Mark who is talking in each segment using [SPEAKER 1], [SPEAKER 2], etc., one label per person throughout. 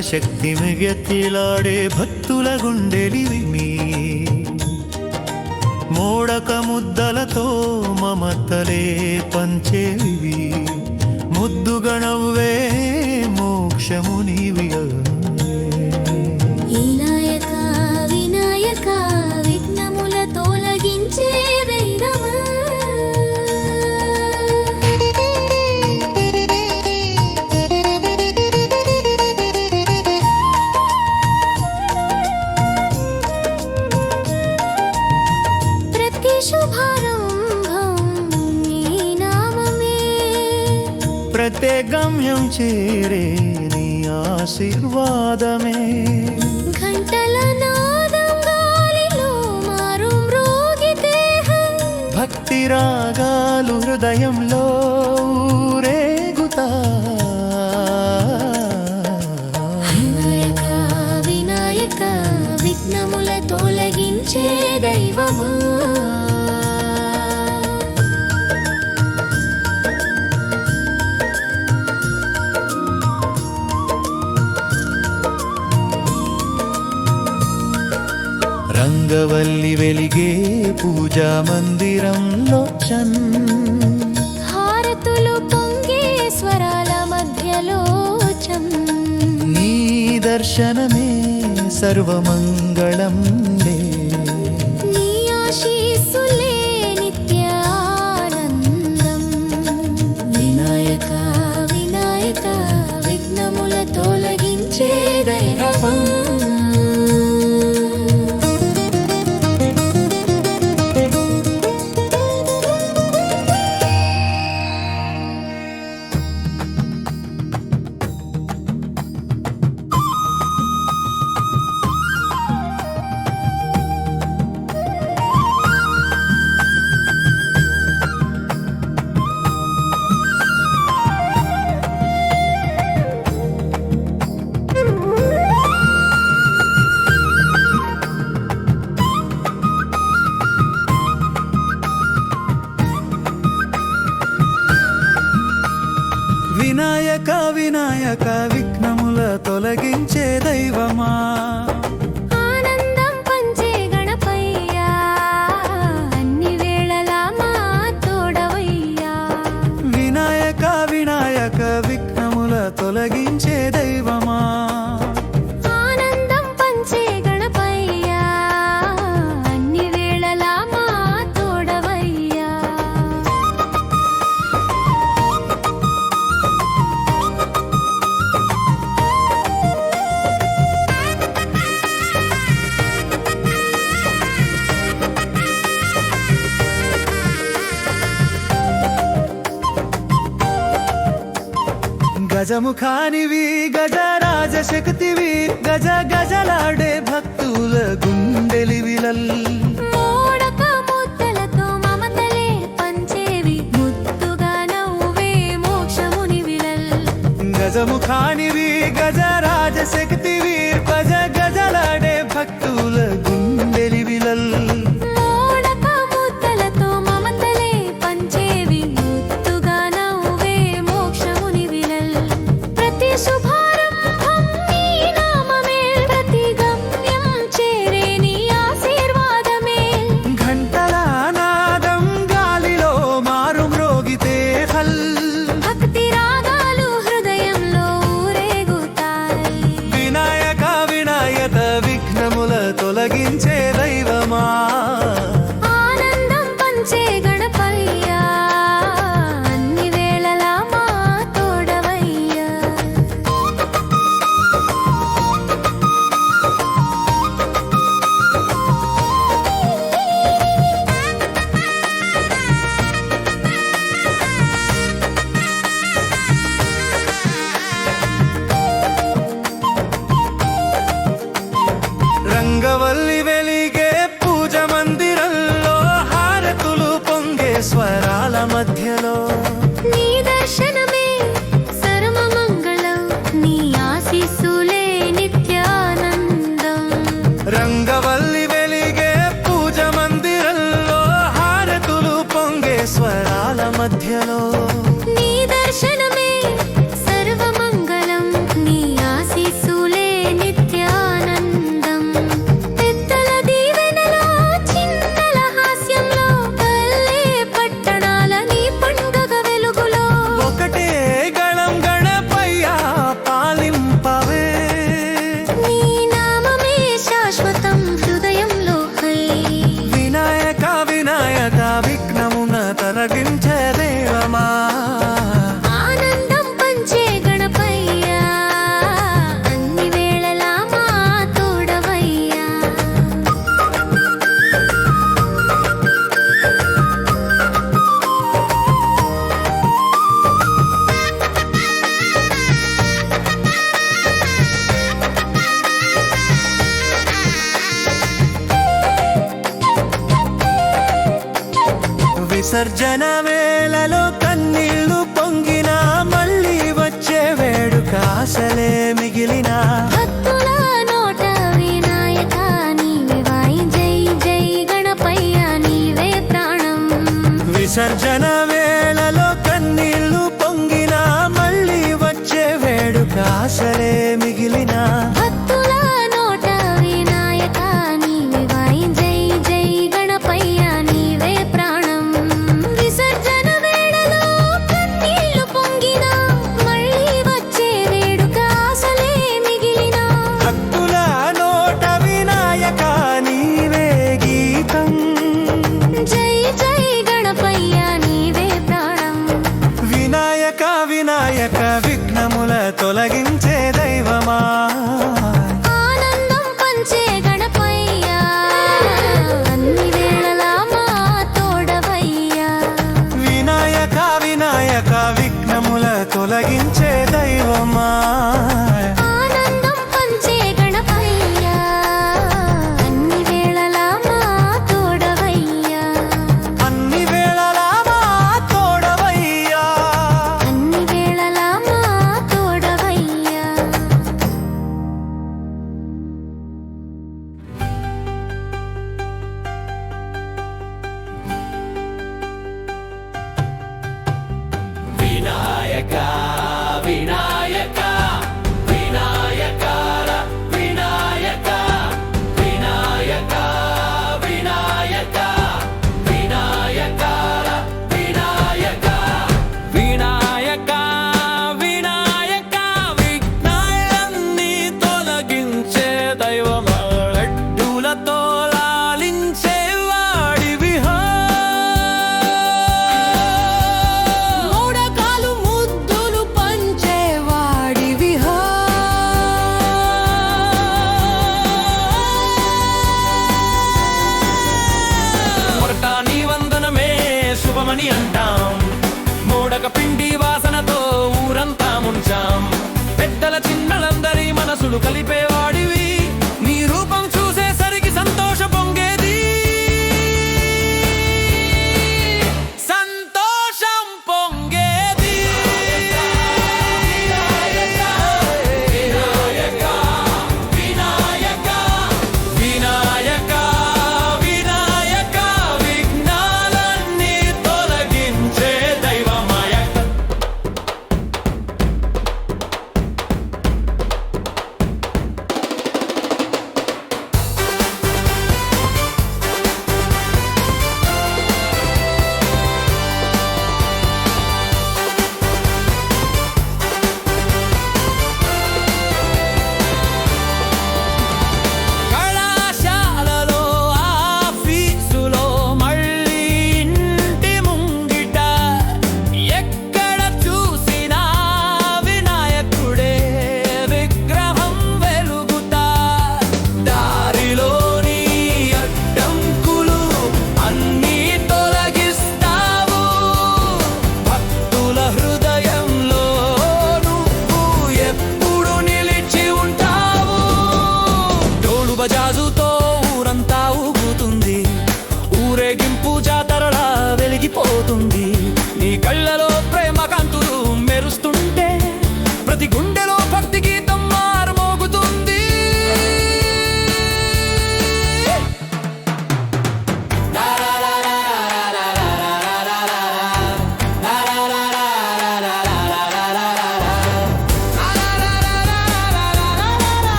[SPEAKER 1] శక్తి మిగెత్తిలాడే భక్తుల గుండెలివి మీ. మోడక ముద్దలతో మమతలే పంచేవి. ముద్దుగణవ్వే మోక్షముని చేరే నీ ఆశీర్వాదమే.
[SPEAKER 2] గంటల
[SPEAKER 1] భక్తి రాగాలు హృదయంలో చంద్రవల్లి వెలిగే పూజా మందిరంలో చన్.
[SPEAKER 2] హారతులు పొంగే స్వరాల మధ్యలో చన్.
[SPEAKER 1] నీ దర్శనమే సర్వమంగళం.
[SPEAKER 2] వినాయక విఘ్నముల తొలగించే దైవమా?
[SPEAKER 1] గజముఖానివి గజరాజ శక్తివి గజ గజలాడే భక్తుల
[SPEAKER 2] గుండెలి గుండెలివిలల్
[SPEAKER 1] గజముఖానివి గజరాజ శక్తివి
[SPEAKER 3] sen cenab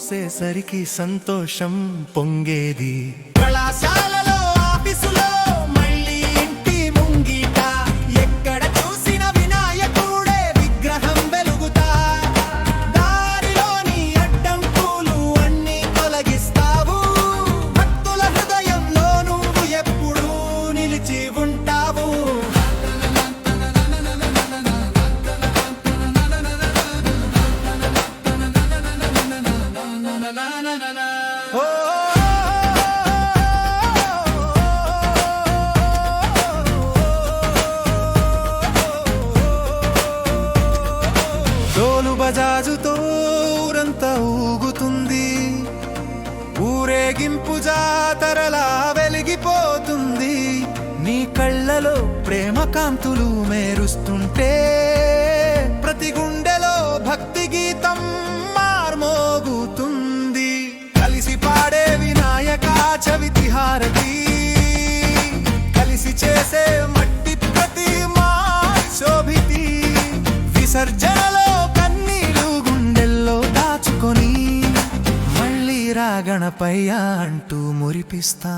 [SPEAKER 3] చూసేసరికి సంతోషం పొంగేది.
[SPEAKER 1] కళాశాలలో ఆఫీసులో గుండెలో ప్రేమ కాంతులు మేరుస్తుంటే ప్రతి గుండెలో భక్తి గీతం మార్మోగుతుంది. కలిసి పాడే వినాయక చవితి హారతి కలిసి చేసే మట్టి ప్రతి మా శోభితి విసర్జనలో కన్నీలు గుండెల్లో దాచుకొని మళ్ళీ రాగణపయ్య అంటూ మురిపిస్తా.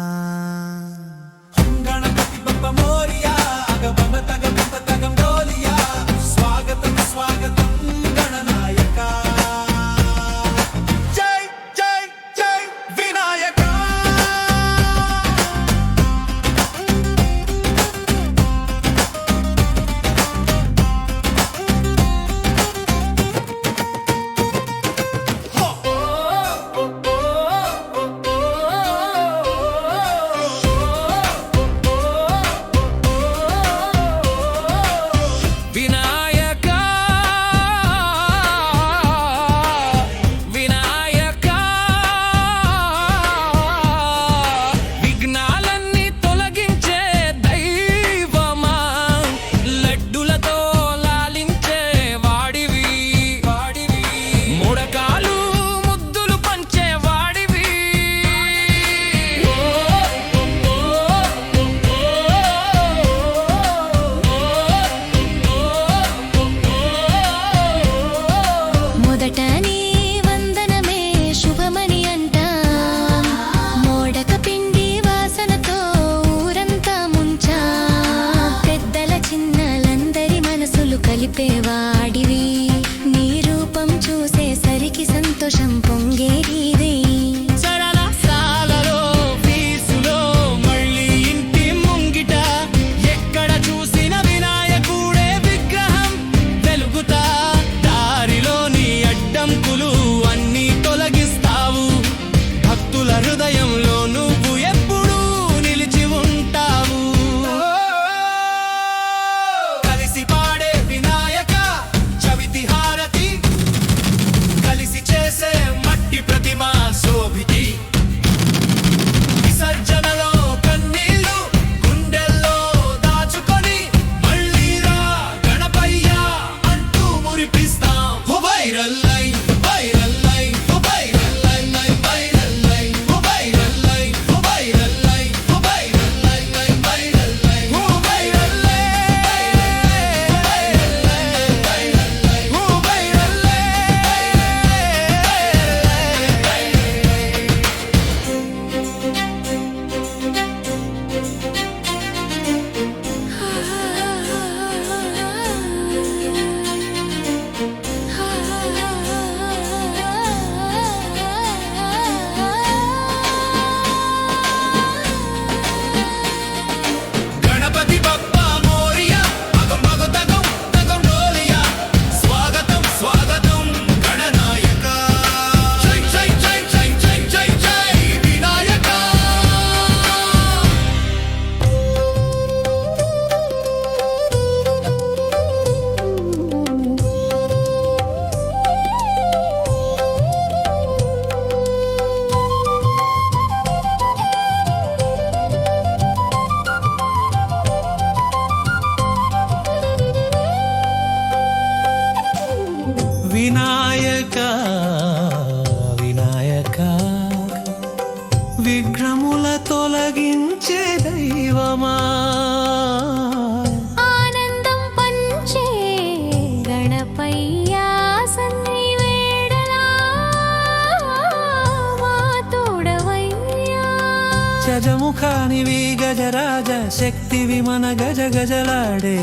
[SPEAKER 1] ముఖానివి గజరాజ శక్తివి మన గజ గజలాడే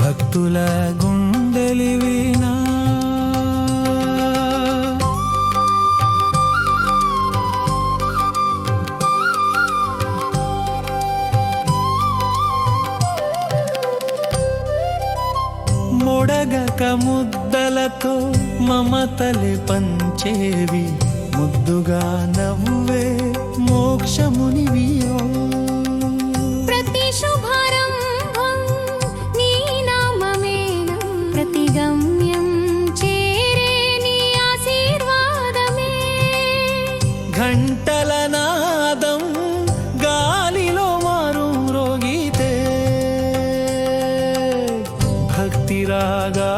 [SPEAKER 1] భక్తుల గుండెలివినా మొడగక ముద్దలతో మమతలి పంచేవి ముద్దుగా నవ్వే మోక్షముని భక్తి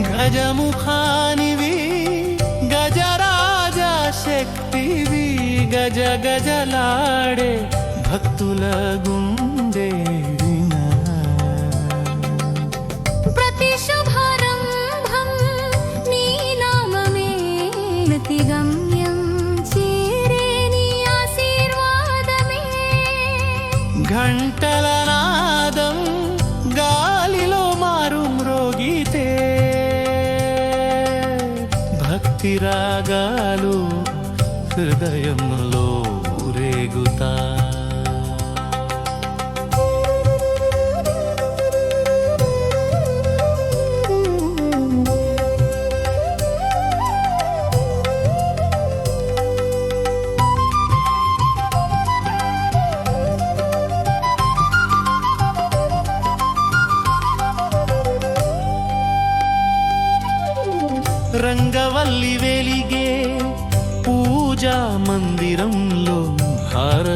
[SPEAKER 1] గజముఖానివి గజరాజా శక్తివి గజ గజలాడే భక్తుల గుండే. హృదయంలో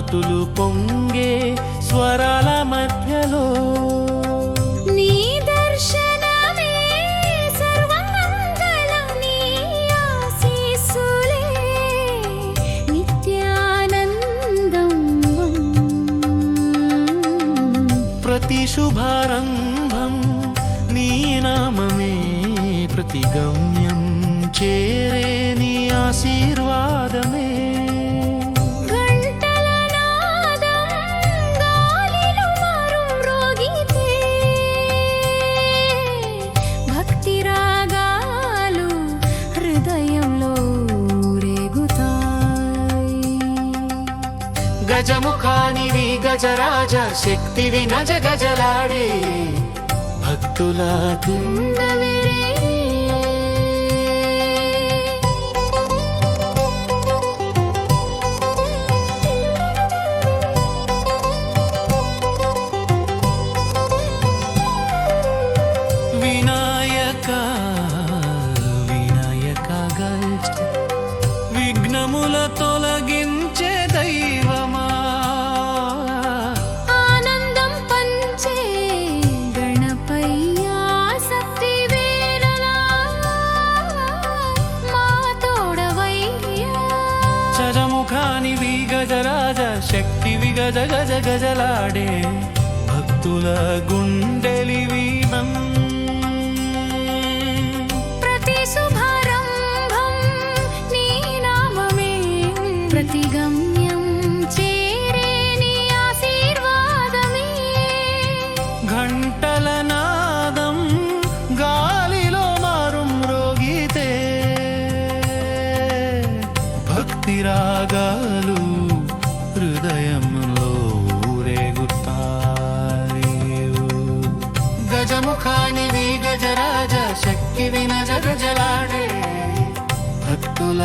[SPEAKER 1] హారతులు పొంగే స్వరాల మధ్యలో.
[SPEAKER 2] నీ దర్శనమే సర్వమంగళం నీ ఆశీస్సులే నిత్యానందం.
[SPEAKER 1] ప్రతి శుభారంభం నీ నామమే ప్రతి గమ్యం చేరే నీ ఆశీర్వాదమే. గజరాజ శక్తివి నజ గజలాడే భక్తుల వినాయకా వినాయక గజ గజ గజలాడే భక్తుల గుండె గజముఖానివి గజరాజ శక్తి వినజ గజలాడే భక్తుల